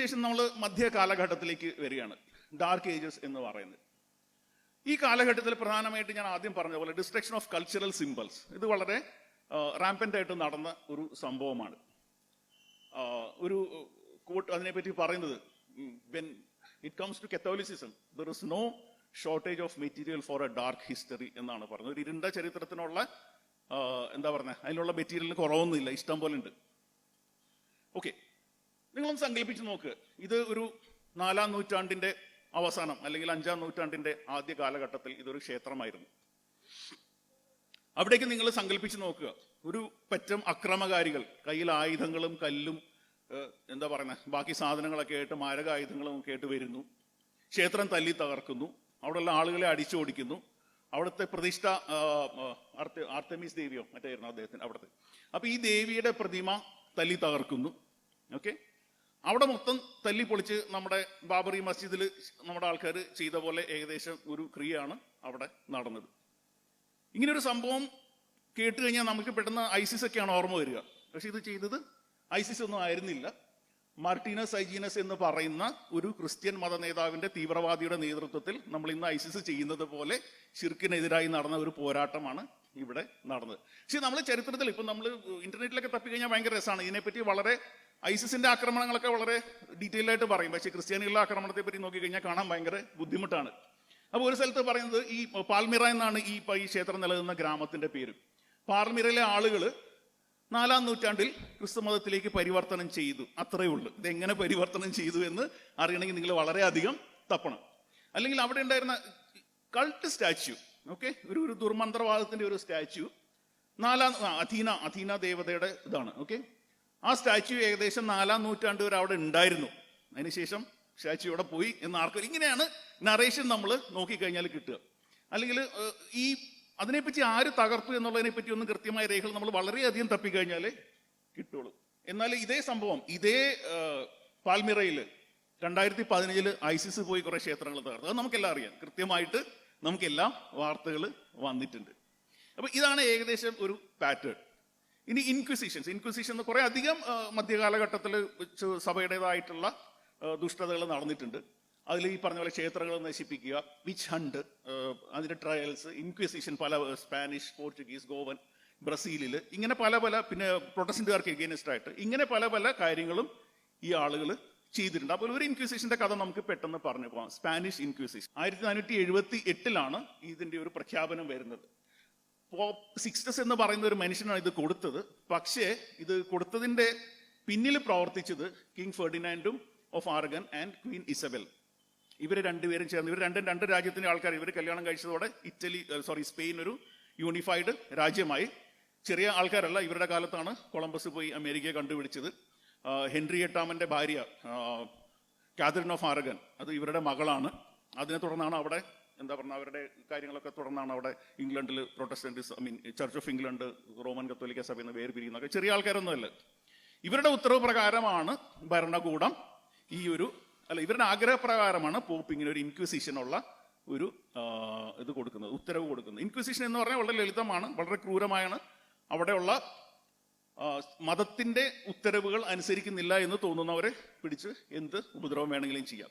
അതിനുശേഷം നമ്മൾ മധ്യ കാലഘട്ടത്തിലേക്ക് വരികയാണ്. ഡാർക്ക് ഏജസ് എന്ന് പറയുന്നത്. ഈ കാലഘട്ടത്തിൽ പ്രധാനമായിട്ട് ഞാൻ ആദ്യം പറഞ്ഞ പോലെ ഡിസ്ട്രക്ഷൻ ഓഫ് കൾച്ചറൽ സിമ്പിൾസ് ഇത് വളരെ റാമ്പന്റ് ആയിട്ട് നടന്ന ഒരു സംഭവമാണ്. ഒരു കോട്ട് അതിനെപ്പറ്റി പറയുന്നത് when it comes to Catholicism there is no shortage of material for a dark history എന്നാണ് പറഞ്ഞത്. ഒരു ഇരുണ്ട ചരിത്രത്തിനുള്ള എന്താ പറഞ്ഞ അതിനുള്ള മെറ്റീരിയലിന് കുറവൊന്നുമില്ല. ഇഷ്ടം പോലെ ഉണ്ട്. ഓക്കെ നിങ്ങളൊന്ന് സങ്കല്പിച്ച് നോക്ക്. ഇത് ഒരു നാലാം നൂറ്റാണ്ടിന്റെ അവസാനം അല്ലെങ്കിൽ അഞ്ചാം നൂറ്റാണ്ടിന്റെ ആദ്യ കാലഘട്ടത്തിൽ ഇതൊരു ക്ഷേത്രമായിരുന്നു. അവിടേക്ക് നിങ്ങൾ സങ്കല്പിച്ച് നോക്കുക. ഒരു പറ്റം അക്രമകാരികൾ കയ്യിൽ ആയുധങ്ങളും കല്ലും എന്താ പറയുന്നത് ബാക്കി സാധനങ്ങളൊക്കെ ആയിട്ട് മാരകായുധങ്ങളും ഒക്കെ ആയിട്ട് വരുന്നു. ക്ഷേത്രം തല്ലി തകർക്കുന്നു. അവിടെയുള്ള ആളുകളെ അടിച്ചോടിക്കുന്നു അവിടുത്തെ പ്രതിഷ്ഠ ആ, ആ, ആർത്തെ- ആർതെമിസ് ദേവിയോ? മറ്റായിരുന്നു അദ്ദേഹത്തിന് അവിടുത്തെ. അപ്പൊ ഈ ദേവിയുടെ പ്രതിമ തല്ലി തകർക്കുന്നു. ഓക്കെ? അവിടെ മൊത്തം തല്ലി പൊളിച്ച് നമ്മുടെ ബാബറി മസ്ജിദിൽ നമ്മുടെ ആൾക്കാർ ചെയ്ത പോലെ ഏകദേശം ഒരു ക്രിയയാണ് അവിടെ നടന്നത്. ഇങ്ങനെ ഒരു സംഭവം കേട്ട് കഴിഞ്ഞാൽ നമുക്ക് പെട്ടെന്ന് ഐസിസ് ഒക്കെയാണ് ഓർമ്മ വരിക. പക്ഷെ ഇത് ചെയ്തത് ഐസിസ് ഒന്നും ആയിരുന്നില്ല. മാർട്ടീനസ് ഐജീനസ് എന്ന് പറയുന്ന ഒരു ക്രിസ്ത്യൻ മത നേതാവിന്റെ തീവ്രവാദിയുടെ നേതൃത്വത്തിൽ നമ്മൾ ഇന്ന് ഐസിസ് ചെയ്യുന്നത് പോലെ ഷിർക്കിനെതിരായി നടന്ന ഒരു പോരാട്ടമാണ് ഇവിടെ നടന്നത്. പക്ഷേ നമ്മൾ ചരിത്രത്തിൽ ഇപ്പം നമ്മൾ ഇന്റർനെറ്റിലൊക്കെ തപ്പിക്കഴിഞ്ഞാൽ ഭയങ്കര രസമാണ്. ഇതിനെപ്പറ്റി വളരെ ഐസിസിന്റെ ആക്രമണങ്ങളൊക്കെ വളരെ ഡീറ്റെയിൽ ആയിട്ട് പറയും. പക്ഷേ ക്രിസ്ത്യാനികളുടെ ആക്രമണത്തെ പറ്റി നോക്കിക്കഴിഞ്ഞാൽ കാണാൻ ഭയങ്കര ബുദ്ധിമുട്ടാണ്. അപ്പോൾ ഒരു സ്ഥലത്ത് പറയുന്നത് ഈ പാൽമിറ എന്നാണ് ഈ ഈ ക്ഷേത്രം നിലനിന്ന ഗ്രാമത്തിന്റെ പേര്. പാൽമിറയിലെ ആളുകൾ നാലാം നൂറ്റാണ്ടിൽ ക്രിസ്തു മതത്തിലേക്ക് പരിവർത്തനം ചെയ്തു. അത്രയേ ഉള്ളൂ. ഇതെങ്ങനെ പരിവർത്തനം ചെയ്തു എന്ന് അറിയണമെങ്കിൽ നിങ്ങൾ വളരെയധികം തപ്പണം. അല്ലെങ്കിൽ അവിടെ ഉണ്ടായിരുന്ന കൾട്ട് സ്റ്റാച്യു ഓക്കെ? ഒരു ഒരു ദുർമന്ത്രവാദത്തിന്റെ ഒരു സ്റ്റാച്യു. നാലാം അധീന അഥീന ദേവതയുടെ ഇതാണ് ഓക്കെ? ആ സ്റ്റാച്യു ഏകദേശം നാലാം നൂറ്റാണ്ട് വരെ അവിടെ ഉണ്ടായിരുന്നു. അതിനുശേഷം സ്റ്റാച്യു അവിടെ പോയി എന്ന് ആർക്കും ഇങ്ങനെയാണ് നറേഷൻ നമ്മൾ നോക്കിക്കഴിഞ്ഞാൽ കിട്ടുക. അല്ലെങ്കിൽ ഈ അതിനെപ്പറ്റി ആര് തകർത്തു എന്നുള്ളതിനെ പറ്റി ഒന്നും കൃത്യമായ രേഖകൾ നമ്മൾ വളരെയധികം തപ്പിക്കഴിഞ്ഞാൽ കിട്ടുള്ളൂ. എന്നാൽ ഇതേ സംഭവം ഇതേ പാൽമിറയിൽ രണ്ടായിരത്തി പതിനഞ്ചിൽ ഐസിസ് പോയി കുറെ ക്ഷേത്രങ്ങൾ തകർത്തു. അത് നമുക്കെല്ലാം അറിയാം. കൃത്യമായിട്ട് നമുക്കെല്ലാം വാർത്തകൾ വന്നിട്ടുണ്ട്. അപ്പൊ ഇതാണ് ഏകദേശം ഒരു പാറ്റേൺ. ഇനി ഇൻക്വിസിഷൻസ്. ഇൻക്വിസിഷൻ എന്ന് കുറെ അധികം മധ്യകാലഘട്ടത്തിൽ സഭയുടേതായിട്ടുള്ള ദുഷ്ടതകൾ നടന്നിട്ടുണ്ട്. അതിൽ ഈ പറഞ്ഞ പോലെ ക്ഷേത്രങ്ങൾ നശിപ്പിക്കുക വിച്ച് ഹണ്ട് അതിന്റെ ട്രയൽസ് ഇൻക്വിസിഷൻ പല സ്പാനിഷ് പോർച്ചുഗീസ് ഗോവൻ ബ്രസീലിൽ ഇങ്ങനെ പല പല പിന്നെ പ്രൊട്ടസ്റ്റന്റുകാർക്ക് എഗെയിനിസ്റ്റ് ആയിട്ട് ഇങ്ങനെ പല പല കാര്യങ്ങളും ഈ ആളുകൾ ചെയ്തിട്ടുണ്ട്. അപ്പോൾ ഒരു ഇൻക്വിസിഷന്റെ കഥ നമുക്ക് പെട്ടെന്ന് പറഞ്ഞു പോകാം സ്പാനിഷ് ഇൻക്വിസിഷൻ ആയിരത്തി നാനൂറ്റി എഴുപത്തി എട്ടിലാണ് ഇതിന്റെ ഒരു പ്രഖ്യാപനം വരുന്നത്. സിക്സ്റ്റസ് എന്ന് പറയുന്ന ഒരു മനുഷ്യനാണ് ഇത് കൊടുത്തത്. പക്ഷേ ഇത് കൊടുത്തതിന്റെ പിന്നിൽ പ്രവർത്തിച്ചത് king ഫെർഡിനാൻഡും of Aragon and queen Isabel ഇവർ രണ്ടുപേരും ചേർന്ന് ഇവർ രണ്ടും രണ്ട് രാജ്യത്തിന്റെ ആൾക്കാർ ഇവർ കല്യാണം കഴിച്ചതോടെ ഇറ്റലി സോറി സ്പെയിൻ ഒരു യൂണിഫൈഡ് രാജ്യമായി. ചെറിയ ആൾക്കാരല്ല ഇവരുടെ കാലത്താണ് കൊളംബസ് പോയി അമേരിക്കയെ കണ്ടുപിടിച്ചത്. ഹെൻറി എട്ടാമന്റെ ഭാര്യ കാതറിൻ ഓഫ് ആരഗൻ അത് ഇവരുടെ മകളാണ്. അതിനെ തുടർന്നാണ് അവിടെ എന്താ പറഞ്ഞ അവരുടെ കാര്യങ്ങളൊക്കെ തുടർന്നാണ് അവിടെ ഇംഗ്ലണ്ടിൽ Protestant I mean church of England Roman കത്തോലിക്ക സഭ നിന്ന് പേര് പിരിയുന്നൊക്കെ ചെറിയ ആൾക്കാരൊന്നുമല്ല. ഇവരുടെ ഉത്തരവ് പ്രകാരമാണ് ഭരണകൂടം ഈ ഒരു അല്ല ഇവരുടെ ആഗ്രഹപ്രകാരമാണ് പോപ്പ് ഇങ്ങനെ ഒരു ഇൻക്വിസിഷൻ ഉള്ള ഒരു ഇത് കൊടുക്കുന്നത് ഉത്തരവ് കൊടുക്കുന്നത്. ഇൻക്വിസിഷൻ എന്ന് പറഞ്ഞാൽ വളരെ ലളിതമാണ് വളരെ ക്രൂരമായാണ്. അവിടെയുള്ള മതത്തിന്റെ ഉത്തരവുകൾ അനുസരിക്കുന്നില്ല എന്ന് തോന്നുന്നവരെ പിടിച്ച് എന്ത് ഉപദ്രവം വേണമെങ്കിലും ചെയ്യാം.